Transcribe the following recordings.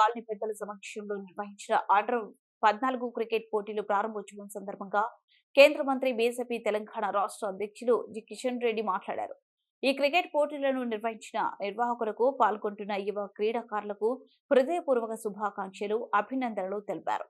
Colony పెద్దల సమక్షంలో నిర్వహించిన ఆర్డర్ పద్నాలుగు క్రికెట్ పోటీలు ప్రారంభోత్సవం సందర్భంగా కేంద్ర మంత్రి బీజేపీ తెలంగాణ రాష్ట్ర అధ్యక్షులు జి. కిషన్ రెడ్డి మాట్లాడారు. ఈ క్రికెట్ పోటీలను నిర్వహించిన నిర్వాహకులకు పాల్గొంటున్న యువ క్రీడాకారులకు హృదయపూర్వక శుభాకాంక్షలు అభినందనలు తెలిపారు.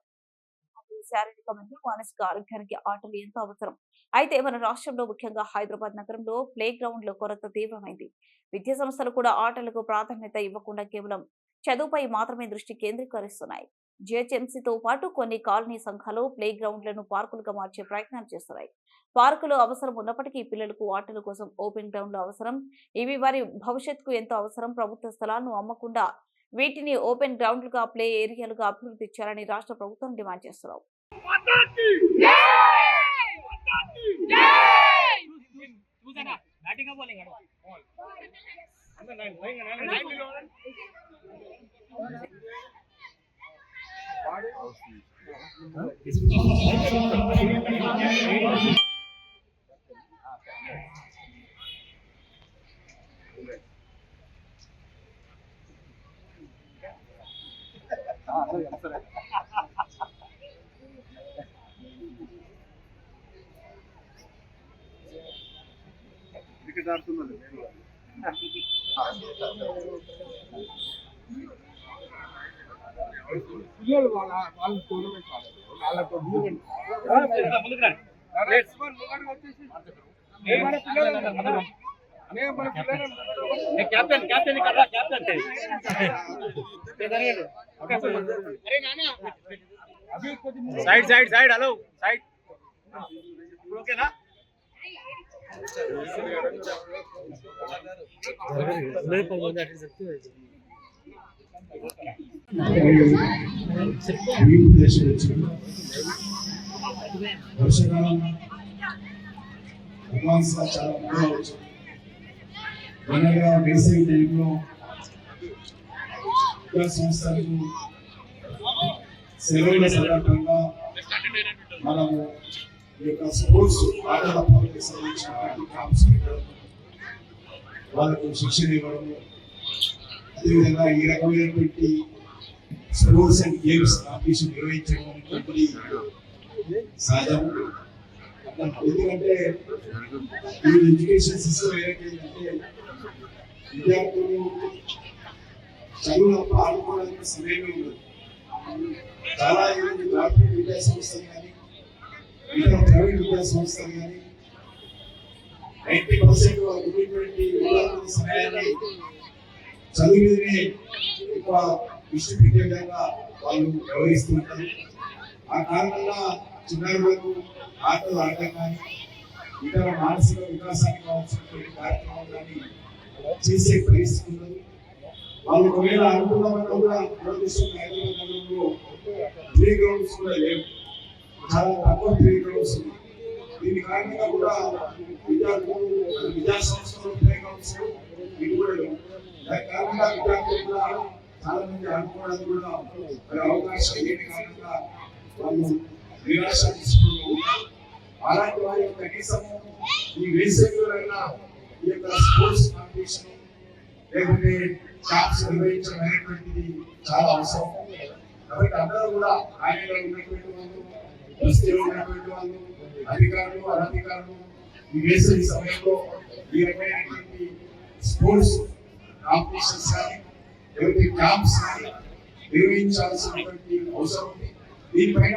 శారీరక మరియు మానసిక ఆరోగ్యానికి ఆటలు ఎంతో అవసరం. అయితే మన రాష్ట్రంలో ముఖ్యంగా హైదరాబాద్ నగరంలో ప్లే గ్రౌండ్ల కొరత తీవ్రమైంది. విద్యా సంస్థలు కూడా ఆటలకు ప్రాధాన్యత ఇవ్వకుండా కేవలం చదువుపై మాత్రమే దృష్టి కేంద్రీకరిస్తున్నాయి జిహెచ్ఎంసీతో పాటు కొన్ని కాలనీ సంఘాలు ప్లే గ్రౌండ్లను పార్కులుగా మార్చే ప్రయత్నాలు చేస్తున్నాయి పార్కులు అవసరం ఉన్నప్పటికీ పిల్లలకు ఆటల కోసం ఓపెన్ గ్రౌండ్లు అవసరం ఇవి వారి భవిష్యత్తుకు ఎంతో అవసరం ప్రభుత్వ స్థలాలను అమ్మకుండా వీటిని ఓపెన్ గ్రౌండ్లుగా ప్లే ఏరియాలుగా అభివృద్ధి చేయాలని రాష్ట్ర ప్రభుత్వం డిమాండ్ చేస్తున్నారు బ్యాటింగ్ Bir kadar sunmadım. పిల్లలు వాళ్ళ వాళ్ళ టోర్నమెంట్ ఇక్కడ side side side hello side ఓకేనా? అడ్వాన్స్ చాలా ఎక్కువ వచ్చింది టైంలో సంస్థలకు సెలవుల సందర్భంగా మనము ఈ యొక్క స్పోర్ట్స్ ఆటల పాలకి సంబంధించిన వాళ్ళకు శిక్షణ ఇవ్వడము అదేవిధంగా ఈ రకమైనటువంటి స్పోర్ట్స్ అండ్ గేమ్స్ కాంపిటీషన్ నిర్వహించడం అనేటువంటిది సహజం ఎందుకంటే ఈ ఎడ్యుకేషన్ సిస్టమ్ ఏంటంటే విద్యార్థులు చదువు ఆడుకోవడానికి సమయమే ఉండదు చాలా మంది గవర్నమెంట్ విద్యా సంస్థలు కానీ ఇతర ప్రైవేట్ విద్యా సంస్థలు కానీ నైంటీ పర్సెంట్ ఉన్నటువంటి విద్యార్థుల సమయాన్ని చదువు మీదనే ఎక్కువ దృష్టి పెట్టే విధంగా వాళ్ళు వ్యవహరిస్తూ ఉంటారు. ఆ కారణంగా చిన్నారులకు ఆటలు ఆడటం కానీ ఇతర మానసిక వికాసానికి కావాల్సినటువంటి కార్యక్రమం కానీ చేసే పరిస్థితి ఉండదు వాళ్ళు ఒకవేళ అనుకున్నామన్నా కూడా దురదృష్టం హైదరాబాద్ నగరంలో ప్లే గ్రౌండ్స్ కూడా లేవు. చాలా తక్కువ ప్లే గ్రౌండ్స్ ఉన్నాయి. దీని కారణంగా కూడా విద్యార్థులు విద్యా సంస్థలు ప్లే గ్రౌండ్స్ ఇవి కూడా విద్యార్థులు కూడా చాలా మంది కూడా మరి అవకాశం లేని కారణంగా వాళ్ళు నిరాశ తీసుకుంటూ అలాంటి వారి యొక్క కనీసం ఈ వేసవిలోనైనా ఈ యొక్క స్పోర్ట్స్ కాంపిటీషన్ లేకుంటే క్యాంప్స్ నిర్వహించడం అనేటువంటిది చాలా అవసరం. కాబట్టి అందరూ కూడా ఆయనలో ఉన్నటువంటి వాళ్ళు బస్తీలో ఉన్నటువంటి వాళ్ళు అధికారులు అనధికారులు ఈ వేసవి సమయంలో ఈ రకమైనటువంటి స్పోర్ట్స్ కాంపిటీషన్స్ కానీ ఎవరికి క్యాంప్స్ కానీ నిర్వహించాల్సినటువంటి అవసరం ఉంది. దీనిపైన